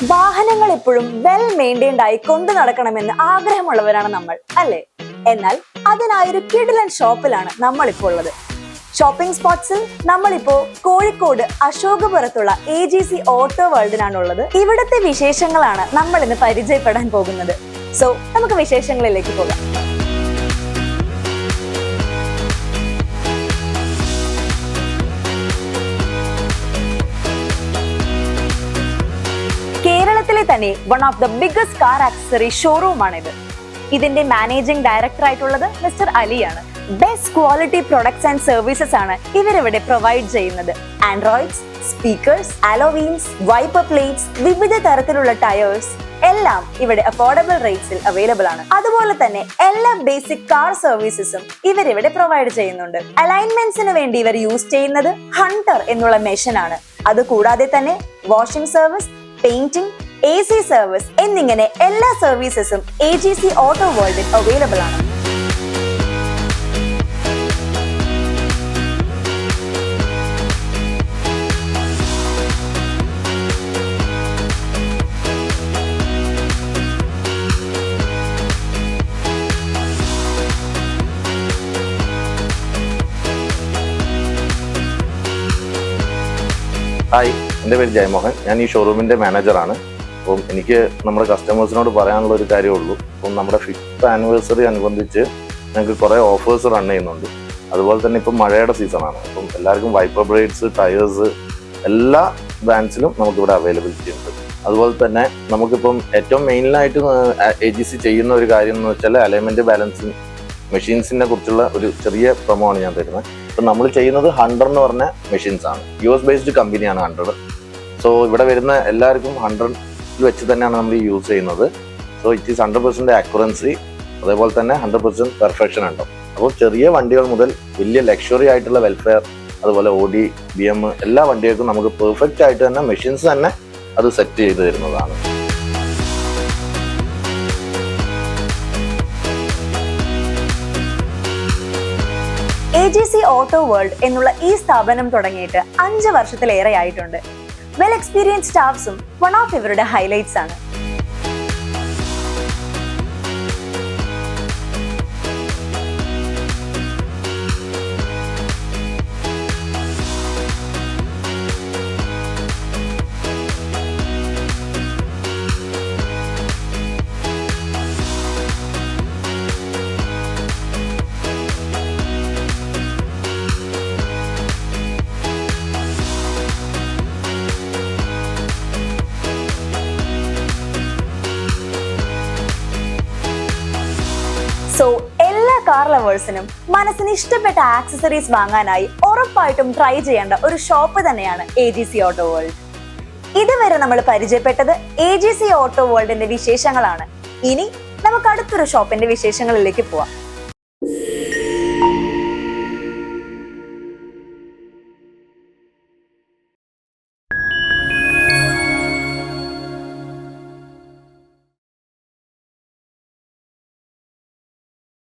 കാറുകൾ എപ്പോഴും well maintained ആയി കൊണ്ടു നടക്കണമെന്ന് ആഗ്രഹമുള്ളവരാണ് നമ്മൾ അല്ലേ? എന്നാൽ അതിനായൊരു കിടിലൻ ഷോപ്പിലാണ് നമ്മൾ ഇപ്പോൾ ഉള്ളത് ഷോപ്പിംഗ് സ്പോട്സിൽ നമ്മളിപ്പോ കോഴിക്കോട് അശോകപുരത്തുള്ള എ ജി സി ഓട്ടോ വേൾഡിനാണ് ഉള്ളത്. ഇവിടുത്തെ വിശേഷങ്ങളാണ് നമ്മൾ ഇന്ന് പരിചയപ്പെടാൻ പോകുന്നത്. സോ നമുക്ക് വിശേഷങ്ങളിലേക്ക് പോകാം. തന്നെ one of the biggest car accessory showroom ആണ് ഇത് ഇതിന്റെ മാനേജിംഗ് ഡയറക്ടർ ആയിട്ടുള്ളത് mister അലിയാണ്. Best quality products and services ആണ് ഇവരിവിടെ പ്രൊവൈഡ് ചെയ്യുന്നത്. Androids speakers alloy wheels wiper plates വിവിധ തരത്തിലുള്ള ടയേഴ്സ് എല്ലാം ഇവിടെ അഫോർഡബിൾ റേറ്റ്സിൽ അവൈലബിൾ ആണ്. അതുപോലെ തന്നെ എല്ലാ ബേസിക് കാർ സർവീസസും ഇവരിവിടെ പ്രൊവൈഡ് ചെയ്യുന്നുണ്ട്. അലൈൻമെന്റ്സിന് വേണ്ടി ഇവർ യൂസ് ചെയ്യുന്നത് ഹണ്ടർ എന്നുള്ള മെഷീൻ ആണ്. അത് കൂടാതെ തന്നെ washing service painting A C service എന്നിങ്ങനെ എല്ലാ സർവീസസും എ ജി സി ഓട്ടോ വേൾഡിൽ അവൈലബിൾ ആണ്. ഹായ് എന്റെ പേര് ജയമോഹൻ. ഞാൻ ഈ ഷോറൂമിന്റെ മാനേജറാണ് അപ്പം എനിക്ക് നമ്മുടെ കസ്റ്റമേഴ്സിനോട് പറയാനുള്ള ഒരു കാര്യമേ ഉള്ളൂ അപ്പം നമ്മുടെ ഫിഫ്ത്ത് ആനിവേഴ്സറി അനുബന്ധിച്ച് ഞങ്ങൾക്ക് കുറേ ഓഫേഴ്സ് റൺ ചെയ്യുന്നുണ്ട്. അതുപോലെ തന്നെ ഇപ്പം മഴയുടെ സീസണാണ് അപ്പം എല്ലാവർക്കും വൈപ്പർ ബ്രേഡ്സ് ടയേഴ്സ് എല്ലാ ബ്രാൻഡ്സിലും നമുക്കിവിടെ അവൈലബിലിറ്റി ഉണ്ട് അതുപോലെ തന്നെ നമുക്കിപ്പം ഏറ്റവും മെയിനായിട്ട് എ ജി സി ചെയ്യുന്ന ഒരു കാര്യം എന്ന് വെച്ചാൽ അലൈൻമെന്റ് ബാലൻസിങ് മെഷീൻസിനെ കുറിച്ചുള്ള ഒരു ചെറിയ പ്രൊമോ ആണ് ഞാൻ തരുന്നത്. ഇപ്പം നമ്മൾ ചെയ്യുന്നത് ഹൺഡ്രഡ് എന്ന് പറഞ്ഞ മെഷീൻസ് ആണ്. യു എസ് ബേസ്ഡ് കമ്പനിയാണ് ഹൺഡ്രഡ് സോ ഇവിടെ വരുന്ന എല്ലാവർക്കും ഹൺഡ്രഡിൽ വെച്ച് തന്നെയാണ് നമ്മൾ യൂസ് ചെയ്യുന്നത്. So it is hundred percent accuracy അതേപോലെ തന്നെ ഹൺഡ്രഡ് പെർസെന്റ് പെർഫെക്ഷൻ ഉണ്ടാവും. അപ്പോൾ ചെറിയ വണ്ടികൾ മുതൽ വലിയ ലക്ഷറി ആയിട്ടുള്ള വെൽഫെയർ അതുപോലെ ഓഡി ബി എം എല്ലാ വണ്ടികൾക്കും നമുക്ക് പെർഫെക്റ്റ് ആയിട്ട് തന്നെ മെഷീൻസ് തന്നെ അത് സെറ്റ് ചെയ്ത് തരുന്നതാണ്. A G C auto world എന്നുള്ള ഈ സ്ഥാപനം തുടങ്ങിയിട്ട് അഞ്ച് വർഷത്തിലേറെ ആയിട്ടുണ്ട്. വെൽ എക്സ്പീരിയൻസ് സ്റ്റാഫ്സും വൺ ഓഫ് ഇവരുടെ ഹൈലൈറ്റ്സ് ആണ്. സോ എല്ലാ കാർ ലവേഴ്സിനും മനസ്സിന് ഇഷ്ടപ്പെട്ട ആക്സസറീസ് വാങ്ങാനായി ഉറപ്പായിട്ടും ട്രൈ ചെയ്യേണ്ട ഒരു ഷോപ്പ് തന്നെയാണ് A G C auto world ഇതുവരെ നമ്മൾ പരിചയപ്പെട്ടത് എ ജി സി ഓട്ടോ വേൾഡിന്റെ വിശേഷങ്ങളാണ്. ഇനി നമുക്ക് അടുത്തൊരു ഷോപ്പിന്റെ വിശേഷങ്ങളിലേക്ക് പോവാം.